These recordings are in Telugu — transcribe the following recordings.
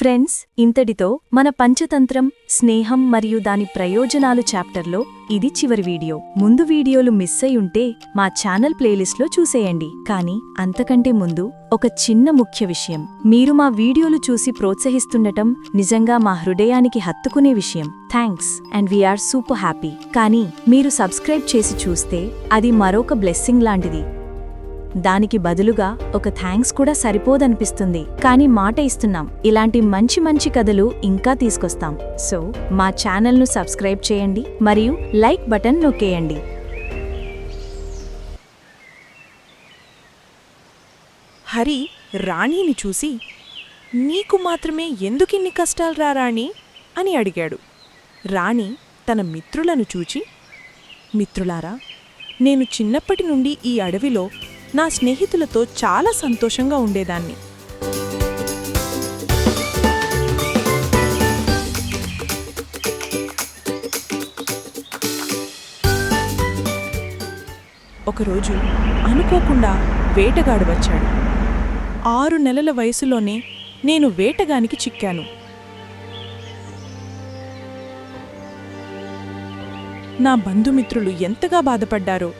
ఫ్రెండ్స్ ఇంతటితో మన పంచతంత్రం స్నేహం మరియు దాని ప్రయోజనాలు చాప్టర్లో ఇది చివరి వీడియో. ముందు వీడియోలు మిస్ అయి ఉంటే మా ఛానల్ ప్లేలిస్ట్లో చూసేయండి. కానీ అంతకంటే ముందు ఒక చిన్న ముఖ్య విషయం. మీరు మా వీడియోలు చూసి ప్రోత్సహిస్తుండటం నిజంగా మా హృదయానికి హత్తుకునే విషయం. Thanks. And we're super happy కానీ మీరు సబ్స్క్రైబ్ చేసి చూస్తే అది మరొక బ్లెస్సింగ్ లాంటిది. దానికి బదులుగా ఒక థ్యాంక్స్ కూడా సరిపోదనిపిస్తుంది. కానీ మాట ఇస్తున్నాం. ఇలాంటి మంచి మంచి కథలు ఇంకా తీసుకొస్తాం. సో మా ఛానల్ను సబ్స్క్రైబ్ చేయండి మరియు లైక్ బటన్ నొక్కేయండి. హరి రాణిని చూసి నీకు మాత్రమే ఎందుకిన్ని కష్టాలురా రాణి? అని అడిగాడు. రాణి తన మిత్రులను చూచి మిత్రులారా నేను చిన్నప్పటి నుండి ఈ అడవిలో నా స్నేహితులతో చాలా సంతోషంగా ఉండేదాన్ని. ఒకరోజు అనుకోకుండా వేటగాడు వచ్చాడు. ఆరు నెలల వయసులోనే నేను వేటగానికి చిక్కాను. నా బంధుమిత్రులు ఎంతగా బాధపడ్డారో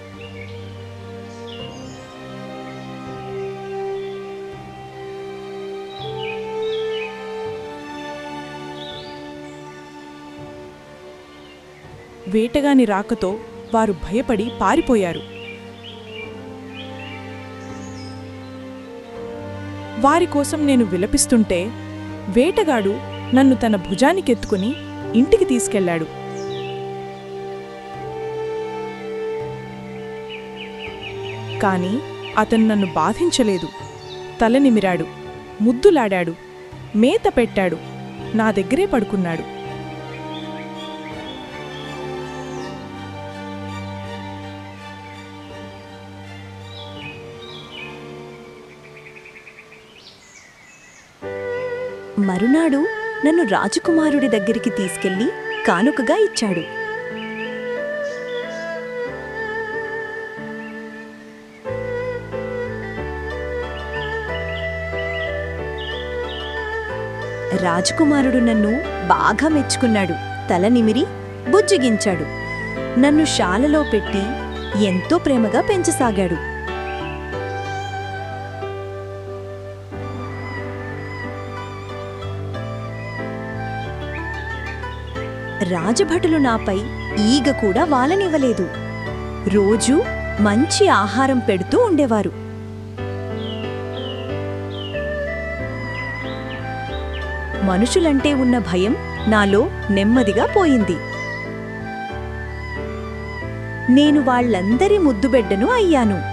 వేటగాని రాకతో వారు భయపడి పారిపోయారు. వారి కోసం నేను విలపిస్తుంటే వేటగాడు నన్ను తన భుజానికెత్తుకుని ఇంటికి తీసుకెళ్ళాడు. కాని అతను నన్ను బాధించలేదు. తల నిమిరాడు ముద్దులాడాడు మేత పెట్టాడు నా దగ్గరే పడుకున్నాడు. మరునాడు నన్ను రాజకుమారుడి దగ్గరికి తీసుకెళ్ళి కానుకగా ఇచ్చాడు. రాజకుమారుడు నన్ను బాగా మెచ్చుకున్నాడు. తల నిమిరి బుజ్జిగించాడు. నన్ను శాలలో పెట్టి ఎంతో ప్రేమగా పెంచసాగాడు. రాజభటులు నాపై ఈగ కూడా వాలనివ్వలేదు. రోజూ మంచి ఆహారం పెడుతూ ఉండేవారు. మనుషులంటే ఉన్న భయం నాలో నెమ్మదిగా పోయింది. నేను వాళ్ళందరి ముద్దుబెడ్డను అయ్యాను.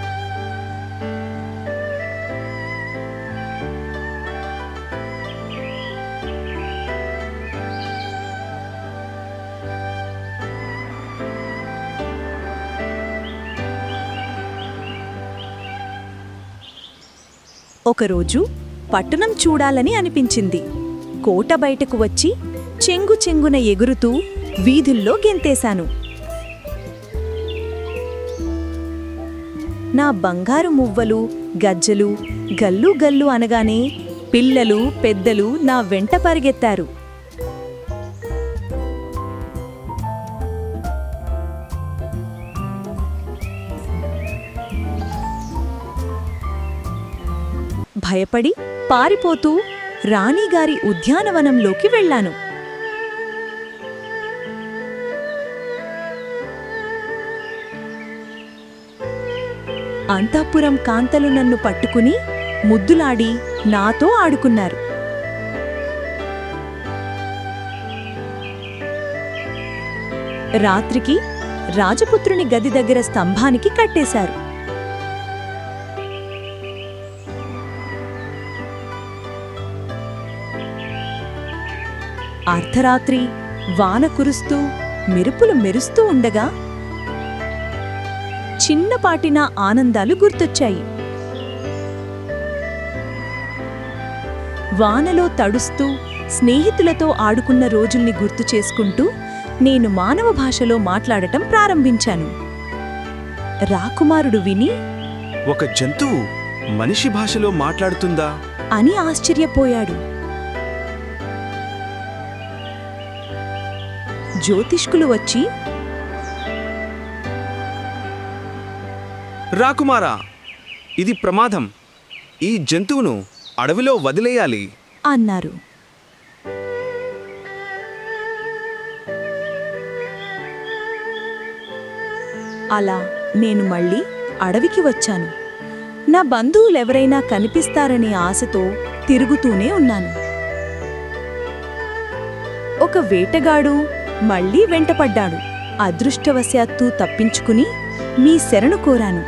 ఒకరోజు పట్టణం చూడాలని అనిపించింది. కోట బయటకు వచ్చి చెంగు చెంగున ఎగురుతూ వీధుల్లో గెంతేశాను. నా బంగారు మువ్వలు గజ్జలు గల్లు గల్లు అనగానే పిల్లలు పెద్దలు నా వెంట పరిగెత్తారు. భయపడి పారిపోతూ రాణిగారి ఉద్యానవనంలోకి వెళ్ళాను. అంతఃపురం కాంతలు నన్ను పట్టుకుని ముద్దులాడి నాతో ఆడుకున్నారు. రాత్రికి రాజపుత్రుని గది దగ్గర స్తంభానికి కట్టేశారు. అర్ధరాత్రి వాన కురుస్తూ మెరుపులు మెరుస్తూ ఉండగా చిన్నపాటి నా ఆనందాలు గుర్తొచ్చాయి. వానలో తడుస్తూ స్నేహితులతో ఆడుకున్న రోజుల్ని గుర్తు చేసుకుంటూ నేను మానవ భాషలో మాట్లాడటం ప్రారంభించాను. రాకుమారుడు విని ఒక జంతువు మనిషి భాషలో మాట్లాడుతుందా? అని ఆశ్చర్యపోయాడు. జ్యోతిష్కులు వచ్చి రాకుమారా ఇది ప్రమాదం. ఈ జంతువును అడవిలో వదిలేయాలి. అన్నారు. అలా నేను మళ్ళీ అడవికి వచ్చాను. నా బంధువులెవరైనా కనిపిస్తారనే ఆశతో తిరుగుతూనే ఉన్నాను. ఒక వేటగాడు మళ్ళీ వెంటపడ్డాడు. అదృష్టవశాత్తు తప్పించుకుని మీ శరణు కోరాను.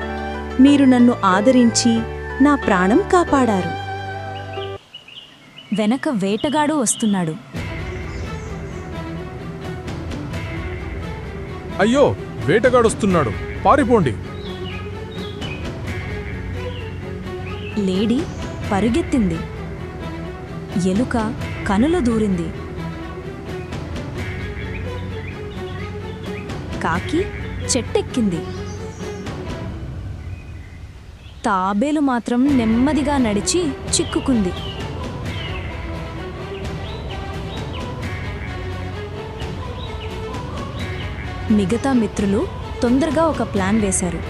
మీరు నన్ను ఆదరించి నా ప్రాణం కాపాడారు. వెనక వేటగాడు వస్తున్నాడు. అయ్యో వేటగాడొస్తున్నాడు పారిపోండి. లేడీ పరుగెత్తింది. ఎలుక కనుల దూరింది. కాకి చెట్టెక్కింది. తాబేలు మాత్రం నెమ్మదిగా నడిచి చిక్కుకుంది. మిగతా మిత్రులు తొందరగా ఒక ప్లాన్ వేశారు.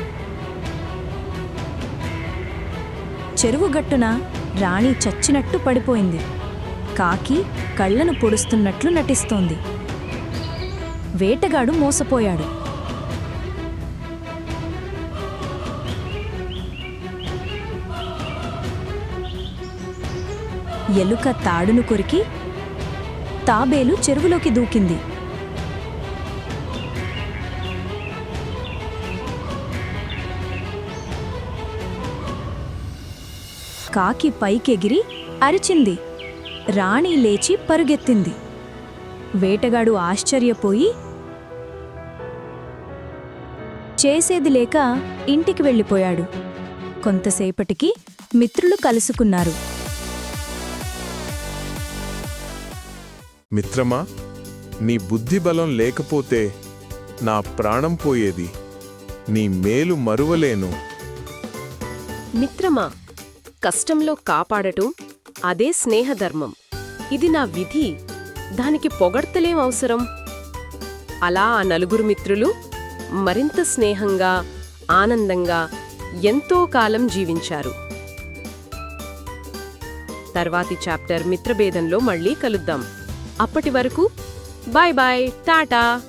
చెరువు గట్టున రాణి చచ్చినట్టు పడిపోయింది. కాకి కళ్ళను పొడుస్తున్నట్లు నటిస్తోంది. వేటగాడు మోసపోయాడు. ఎలుక తాడును కొరికి తాబేలు చెరువులోకి దూకింది. కాకి పైకెగిరి అరిచింది. రాణి లేచి పరుగెత్తింది. వేటగాడు ఆశ్చర్యపోయి చేసేది లేక ఇంటికి వెళ్ళిపోయాడు. కొంతసేపటికి మిత్రులు కలుసుకున్నారు. మిత్రమా నీ బుద్ధి బలం లేకపోతే నా ప్రాణం పోయేది. నీ మేలు మరువలేను. మిత్రమా కష్టంలో కాపాడటం అదే స్నేహధర్మం. ఇది నా విధి. దానికి పొగడ్తలేం అవసరం. అలా ఆ నలుగురు మిత్రులు మరింత స్నేహంగా ఆనందంగా ఎంతో కాలం జీవించారు. తర్వాతి చాప్టర్ మిత్రభేదంలో మళ్ళీ కలుద్దాం. అప్పటి వరకు బాయ్ బాయ్ టాటా!